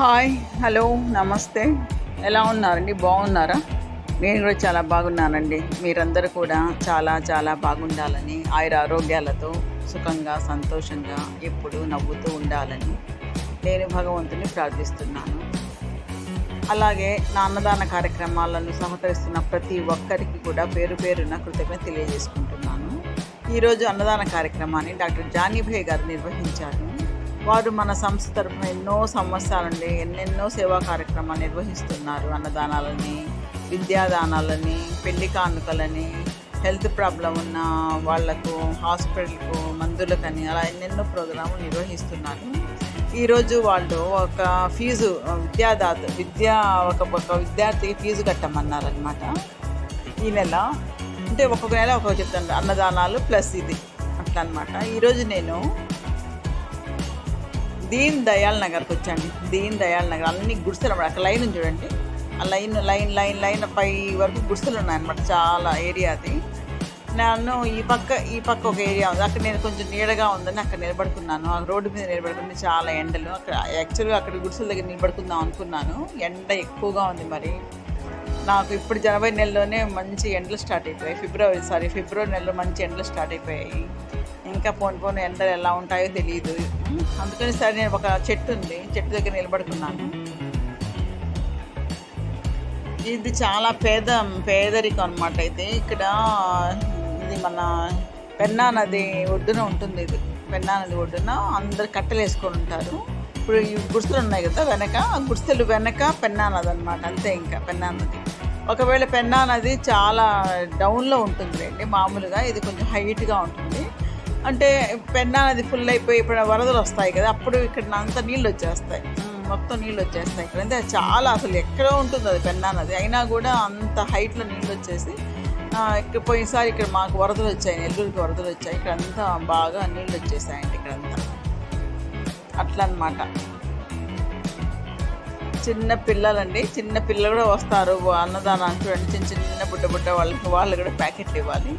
Hi hello నమస్తే. ఎలా ఉన్నారండి? బాగున్నారా? నేను కూడా చాలా బాగున్నానండి. మీరందరూ కూడా చాలా చాలా బాగుండాలని ఆయుర ఆరోగ్యాలతో సుఖంగా సంతోషంగా ఎప్పుడూ నవ్వుతూ ఉండాలని నేను భగవంతుని ప్రార్థిస్తున్నాను. అలాగే నా అన్నదాన కార్యక్రమాలను సహకరిస్తున్న ప్రతి ఒక్కరికి కూడా పేరు పేరున కృతజ్ఞత తెలియజేసుకుంటున్నాను. ఈరోజు అన్నదాన కార్యక్రమాన్ని డాక్టర్ జానీభే గారు నిర్వహించారు. వారు మన సంస్థ తరఫున ఎన్నో సంవత్సరాల నుండి ఎన్నెన్నో సేవా కార్యక్రమాలు నిర్వహిస్తున్నారు. అన్నదానాలని విద్యాదానాలని పెళ్ళి కానుకలని హెల్త్ ప్రాబ్లం ఉన్న వాళ్ళకు హాస్పిటల్కు మందులకని అలా ఎన్నెన్నో ప్రోగ్రాములు నిర్వహిస్తున్నారు. ఈరోజు వాళ్ళు ఒక ఫీజు విద్యాదాత విద్యా ఒక ఒక విద్యార్థికి ఫీజు కట్టమన్నారనమాట ఈ నెల అంటే ఒక్కొక్క నెల ఒక్కొక్క చెప్తాను అన్నదానాలు ప్లస్ ఇది అట్లా అనమాట ఈరోజు నేను దీన్ దయాల్ నగర్కి వచ్చండి. దీన్ దయాల్ నగర్. అన్ని గుడిసెలు అన్నమాట అక్కడ లైన్ చూడండి. ఆ లైన్ లైన్ లైన్ లైన్ పై వరకు గుడిసెలు ఉన్నాయన్నమాట చాలా ఏరియా అది. నన్ను ఈ పక్క ఈ పక్క ఒక ఏరియా ఉంది. అక్కడ నేను కొంచెం నీడగా ఉందని అక్కడ నిలబడుకున్నాను. ఆ రోడ్డు మీద నిలబడుకుంది చాలా ఎండలు. అక్కడ యాక్చువల్గా అక్కడ గుడిసెల దగ్గర నిలబడుకుందాం అనుకున్నాను. ఎండ ఎక్కువగా ఉంది మరి. నాకు ఇప్పుడు జనవరి నెలలోనే మంచి ఎండలు స్టార్ట్ అయిపోయాయి. ఫిబ్రవరి సారీ ఫిబ్రవరి నెలలో మంచి ఎండలు స్టార్ట్ అయిపోయాయి. ఇంకా పోను పోను ఎండలు ఎలా ఉంటాయో తెలియదు అందుకని సరే నేను ఒక చెట్టు ఉంది చెట్టు దగ్గర నిలబడుకున్నాను. ఇది చాలా పేద పేదరికం అనమాట అయితే. ఇక్కడ ఇది మన పెన్నా నది ఒడ్డున ఉంటుంది ఇది. పెన్నా నది ఒడ్డున అందరు కట్టెలు వేసుకొని ఉంటారు. ఇప్పుడు ఈ గుడిసెలు ఉన్నాయి కదా వెనక ఆ గుడిసెలు వెనక పెన్నా నది అనమాట అంతే ఇంకా పెన్నా నది. ఒకవేళ పెన్నా నది చాలా డౌన్లో ఉంటుంది అండి మామూలుగా ఇది కొంచెం హైట్గా ఉంటుంది. అంటే పెన్నా నది ఫుల్ అయిపోయి ఇప్పుడు వరదలు వస్తాయి కదా అప్పుడు ఇక్కడ అంతా నీళ్ళు వచ్చేస్తాయి. మొత్తం నీళ్ళు వచ్చేస్తాయి ఇక్కడ. అంటే చాలా అసలు ఎక్కడో ఉంటుంది అది పెన్నా నది అయినా కూడా అంత హైట్లో నీళ్ళు వచ్చేసి ఇక్కడ పోయినసారి ఇక్కడ మాకు వరదలు వచ్చాయి నెల్లూరుకి వరదలు వచ్చాయి. ఇక్కడ అంతా బాగా నీళ్ళు వచ్చేసాయండి ఇక్కడంతా అట్లా అనమాట చిన్న పిల్లలండి. చిన్న పిల్లలు కూడా వస్తారు అన్నదానానికి చూడండి చిన్న చిన్న బుట్ట బుట్ట వాళ్ళకి వాళ్ళు కూడా ప్యాకెట్లు ఇవ్వాలి.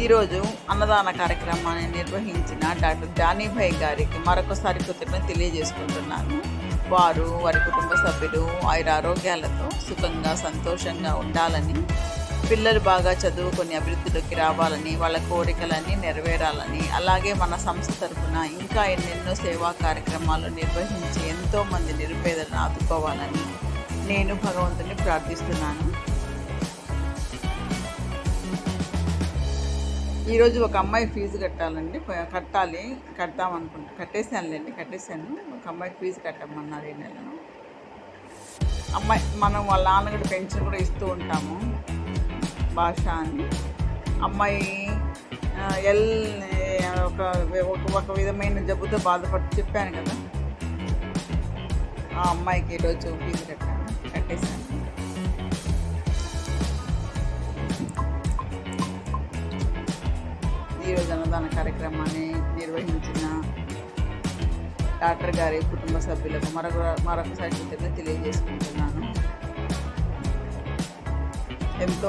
ఈరోజు అన్నదాన కార్యక్రమాన్ని నిర్వహించిన డాక్టర్ జానీభాయ్ గారికి మరొకసారి కృతజ్ఞత తెలియజేసుకుంటున్నాను. వారు వారి కుటుంబ సభ్యులు ఆయుర ఆరోగ్యాలతో సుఖంగా సంతోషంగా ఉండాలని పిల్లలు బాగా చదువుకొని అభివృద్ధిలోకి రావాలని వాళ్ళ కోరికలన్నీ నెరవేరాలని అలాగే మన సంస్థ తరఫున ఇంకా ఎన్నెన్నో సేవా కార్యక్రమాలు నిర్వహించి ఎంతోమంది నిరుపేదలను ఆదుకోవాలని నేను భగవంతుని ప్రార్థిస్తున్నాను. ఈరోజు ఒక అమ్మాయి ఫీజు కట్టాలండి. కట్టాలి. కడతాం అనుకుంటా కట్టేసానులేండి కట్టేశాను. ఒక అమ్మాయి ఫీజు కట్టమన్నారు ఈ నెలను. అమ్మాయి మనం వాళ్ళ నాన్న కూడా పెన్షన్ కూడా ఇస్తూ ఉంటాము. భాష అని. అమ్మాయి ఎల్ ఒక ఒక ఒక విధమైన జబ్బుతో బాధపడి చెప్పాను కదా. ఆ అమ్మాయికి ఈరోజు ఫీజు కట్టాను కట్టేశాను. ఈరోజు అన్నదాన కార్యక్రమాన్ని నిర్వహించిన డాక్టర్ గారి కుటుంబ సభ్యులకు మరొక మరొకసారి కృతజ్ఞత తెలియజేసుకుంటున్నాను. ఎంతో